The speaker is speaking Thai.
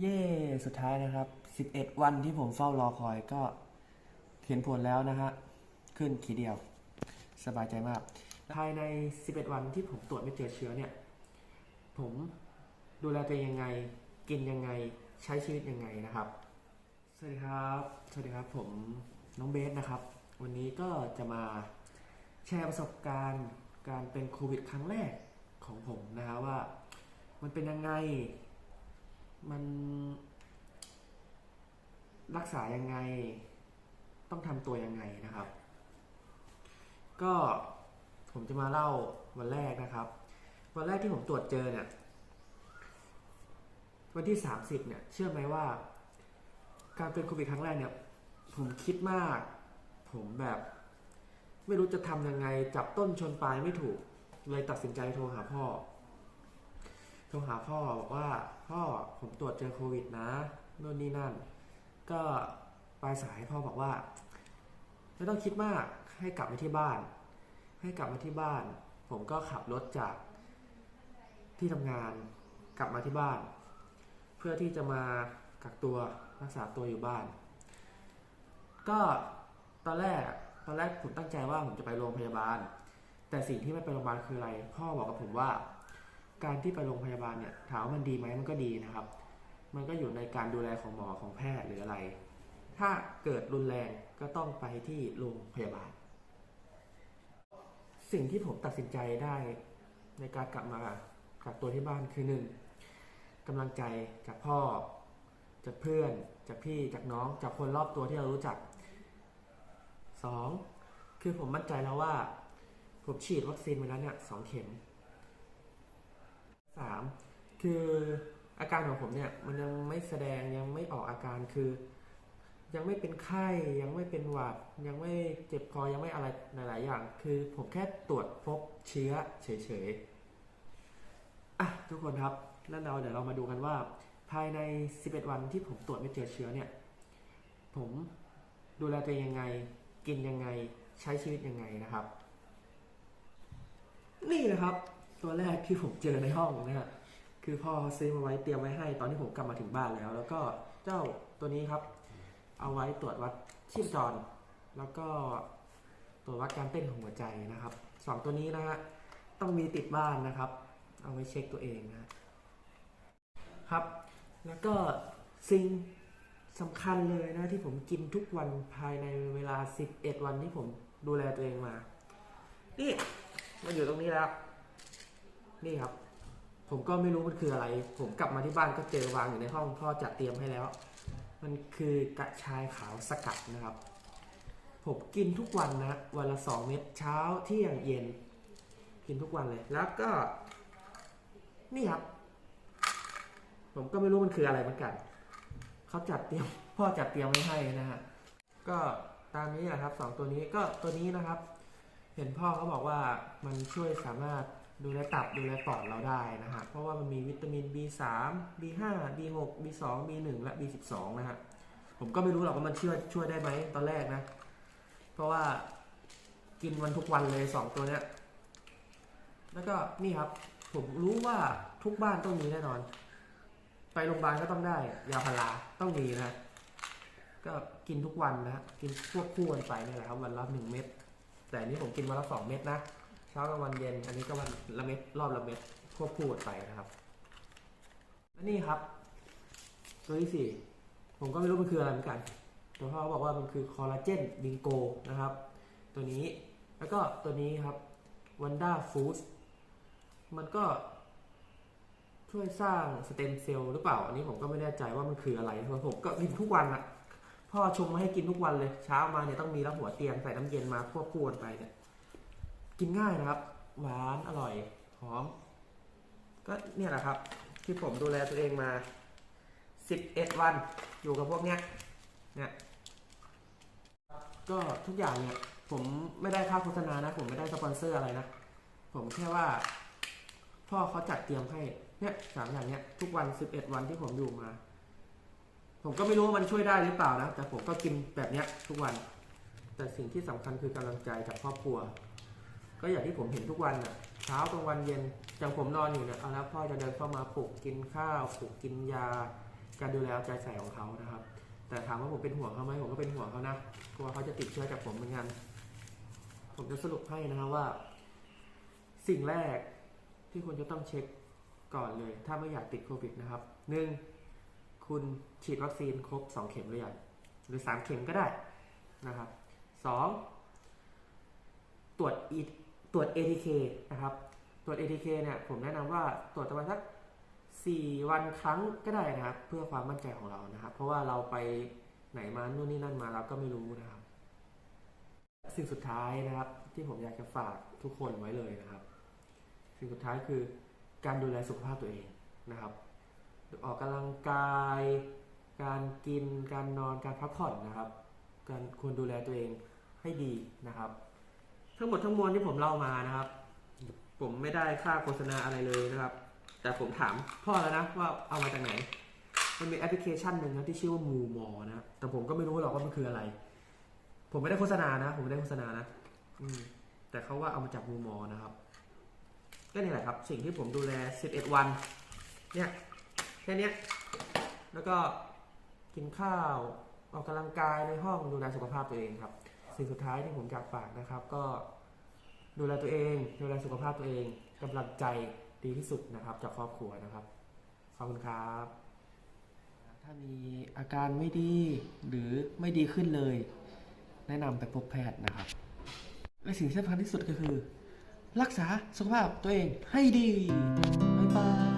เย่สุดท้ายนะครับ 11 วันที่ผมเฝ้ารอคอยก็เห็นผลแล้วนะฮะ ขึ้นขีดเดียว สบายใจมาก ภายใน 11 วันที่ผมตรวจไม่เจอเชื้อเนี่ย ผมดูแลตัวเองยังไง กินยังไง ใช้ชีวิตยังไงนะครับ สวัสดีครับ สวัสดีครับ ผมน้องเบสนะครับ วันนี้ก็จะมาแชร์ประสบการณ์การเป็นโควิดครั้งแรกของผมนะฮะว่า มันเป็นยังไง มันรักษายังไง ต้องทำตัวยังไงนะครับ ก็ผมจะมาเล่าวันแรกนะครับ วันแรกที่ผมตรวจเจอเนี่ยวันที่ 30เนี่ยเชื่อไหมว่า การเป็นโควิดครั้งแรกเนี่ย ผมคิดมาก ผมแบบ ไม่รู้จะทำยังไง จับต้นชนปลายไม่ถูก เลยตัดสินใจโทรหาพ่อ รหาพ่อบอกว่าพ่อผมตรวจเจอโควิดนะนู่นนี่นั่น ก็ปลายสายพ่อบอกว่า ไม่ต้องคิดมากให้กลับมาที่บ้าน ให้กลับมาที่บ้าน ผมก็ขับรถจากที่ทำงานกลับมาที่บ้าน เพื่อที่จะมากักตัวรักษาตัวอยู่บ้าน ก็ตอนแรกตอนแรกผมตั้งใจว่าผมจะไปโรงพยาบาล แต่สิ่งที่ไม่ไปโรงพยาบาลคืออะไร พ่อบอกกับผมว่า การที่ไปโรงพยาบาลเนี่ยถามว่ามันดีไหมมันก็ดีนะครับ มันก็อยู่ในการดูแลของหมอของแพทย์หรืออะไร ถ้าเกิดรุนแรงก็ต้องไปที่โรงพยาบาล สิ่งที่ผมตัดสินใจได้ในการกลับมากักตัวที่บ้านคือหนึ่งกำลังใจจากพ่อ จากเพื่อน จากพี่จากน้อง จากคนรอบตัวที่เรารู้จักสองคือผมมั่นใจแล้วว่า ผมฉีดวัคซีนไปแล้วเนี่ยสองเข็ม สามคืออาการของผมเนี่ยมันยังไม่แสดงยังไม่ออกอาการคือ ยังไม่เป็นไข้ยังไม่เป็นหวัด ยังไม่เจ็บคอยังไม่อะไรหลาย ๆ อย่าง คือผมแค่ตรวจพบเชื้อเฉยๆอะทุกคนครับแล้วเราเดี๋ยวเรามาดูกันว่า ภายใน 11 วันที่ผมตรวจไม่เจอเชื้อเนี่ย ผมดูแลตัวเองยังไง กินยังไงใช้ชีวิตยังไงนะครับ นี่นะครับ ตัวแรกที่ผมเจอในห้องนะฮะคือพ่อซื้อมาไว้เตรียมไว้ให้ตอนที่ผมกลับมาถึงบ้านแล้ว แล้วก็เจ้าตัวนี้ครับ เอาไว้ตรวจวัดชีพจร แล้วก็ตรวจวัดการเต้นของหัวใจนะครับสองตัวนี้นะฮะต้องมีติดบ้านนะครับ เอาไว้เช็คตัวเองนะครับ แล้วก็สิ่งสำคัญเลยนะที่ผมกินทุกวันภายในเวลา 11 วันที่ผมดูแลตัวเองมา นี่มันอยู่ตรงนี้แล้ว นี่ครับ ผมก็ไม่รู้มันคืออะไร ผมกลับมาที่บ้านก็เจอวางอยู่ในห้องพ่อจัดเตรียมให้แล้ว มันคือกระชายขาวสกัดนะครับ ผมกินทุกวันนะ วันละสองเม็ดเช้าเที่ยงเย็น กินทุกวันเลย แล้วก็ นี่ครับ ผมก็ไม่รู้มันคืออะไรเหมือนกัน เขาจัดเตรียม พ่อจัดเตรียมไว้ให้นะฮะ ก็ตามนี้แหละครับสองตัวนี้ก็ตัวนี้นะครับ เห็นพ่อเขาบอกว่ามันช่วยสามารถ ดูแลตับดูแลปอดเราได้นะฮะเพราะว่ามันมีวิตามิน B3 B5 B6 B2 B1 และ B12 นะฮะผมก็ไม่รู้หรอกว่ามันช่วยช่วยได้ไหมตอนแรกนะ เพราะว่ากินวันทุกวันเลยสองตัวเนี้ยแล้วก็นี่ครับ ผมรู้ว่าทุกบ้านต้องมีแน่นอน ไปโรงพยาบาลก็ต้องได้ ยาพาราต้องมีนะก็กินทุกวันนะกินควบคู่กันไปนี่แหละครับวันละหนึ่งเม็ดแต่นี้ผมกินวันละสองเม็ดนะ ช้ากลางวันเย็น อันนี้ก็วันละเม็ดรอบละเม็ดควบคู่กันไปนะครับและนี่ครับ ตัวที่สี่ผมก็ไม่รู้มันคืออะไรเหมือนกันแต่พ่อบอกว่ามันคือคอลลาเจนบิงโกนะครับ ตัวนี้แล้วก็ตัวนี้ครับวันด้าฟู้ดมันก็ช่วยสร้างสเต็มเซลล์หรือเปล่า อันนี้ผมก็ไม่แน่ใจว่ามันคืออะไรเพราะผมก็กินทุกวันอะพ่อชงมาให้กินทุกวันเลย เช้ามาเนี่ยต้องมีแล้วหัวเตียงใส่น้ำเย็นมาควบคู่กันไปเนี่ย กินง่ายนะครับ หวานอร่อยหอม ก็เนี่ยแหละครับ ที่ผมดูแลตัวเองมา11วันอยู่กับพวกเนี้ยเนี่ยก็ทุกอย่างเนี่ยผมไม่ได้ค่าโฆษณานะ ผมไม่ได้สปอนเซอร์อะไรนะ ผมแค่ว่า พ่อเขาจัดเตรียมให้เนี่ยสามอย่างเนี้ยทุกวัน11วันที่ผมอยู่มา ผมก็ไม่รู้ว่ามันช่วยได้หรือเปล่านะ แต่ผมก็กินแบบเนี้ยทุกวัน แต่สิ่งที่สำคัญคือกำลังใจจากครอบครัว ก็อย่างที่ผมเห็นทุกวันน่ะเช้ากลางวันเย็นอย่างผมนอนอยู่เนี่ยเอาแล้วพ่อจะเดินเข้ามาปลุกกินข้าวปลุกกินยา การดูแลเอาใจใส่ของเขานะครับ แต่ถามว่าผมเป็นห่วงเขาไหมผมก็เป็นห่วงเขานะกลัวเขาจะติดเชื้อจากผมเหมือนกันผมจะสรุปให้นะครับว่า สิ่งแรกที่คุณจะต้องเช็คก่อนเลย ถ้าไม่อยากติดโควิดนะครับหนึ่งคุณฉีดวัคซีนครบสองเข็มหรือยังหรือสามเข็มก็ได้นะครับสองตรวจ ตรวจ ATK นะครับ ตรวจ ATK เนี่ยผมแนะนำว่าตรวจประมาณสัก4วันครั้งก็ได้นะครับ เพื่อความมั่นใจของเรานะครับ เพราะว่าเราไปไหนมานู่นนี่นั่นมาเราก็ไม่รู้นะครับ สิ่งสุดท้ายนะครับ ที่ผมอยากจะฝากทุกคนไว้เลยนะครับ สิ่งสุดท้ายคือการดูแลสุขภาพตัวเองนะครับ ออกกำลังกาย การกิน การนอนการพักผ่อนนะครับ การควรดูแลตัวเองให้ดีนะครับ ทั้งหมดทั้งมวลที่ผมเล่ามานะครับ ผมไม่ได้ค่าโฆษณาอะไรเลยนะครับ แต่ผมถามพ่อแล้วนะว่าเอามาจากไหน มันมีแอปพลิเคชันหนึ่งนะที่ชื่อว่ามูมอนะแต่ผมก็ไม่รู้หรอกว่ามันคืออะไร ผมไม่ได้โฆษณานะ ผมไม่ได้โฆษณานะอืมแต่เขาว่าเอามาจากมูมอนะครับก็นี่แหละครับ สิ่งที่ผมดูแล 11 วัน เนี่ยแค่นี้แล้วก็กินข้าวออกกำลังกายในห้องดูแลสุขภาพตัวเองครับ สิ่งสุดท้ายที่ผมอยากฝากนะครับ ก็ดูแลตัวเอง ดูแลสุขภาพตัวเองกำลังใจดีที่สุดนะครับ จากครอบครัวนะครับ ขอบคุณครับ ถ้ามีอาการไม่ดีหรือไม่ดีขึ้นเลย แนะนำไปพบแพทย์นะครับ และสิ่งที่สำคัญที่สุดก็คือ รักษาสุขภาพตัวเองให้ดี บ๊ายบาย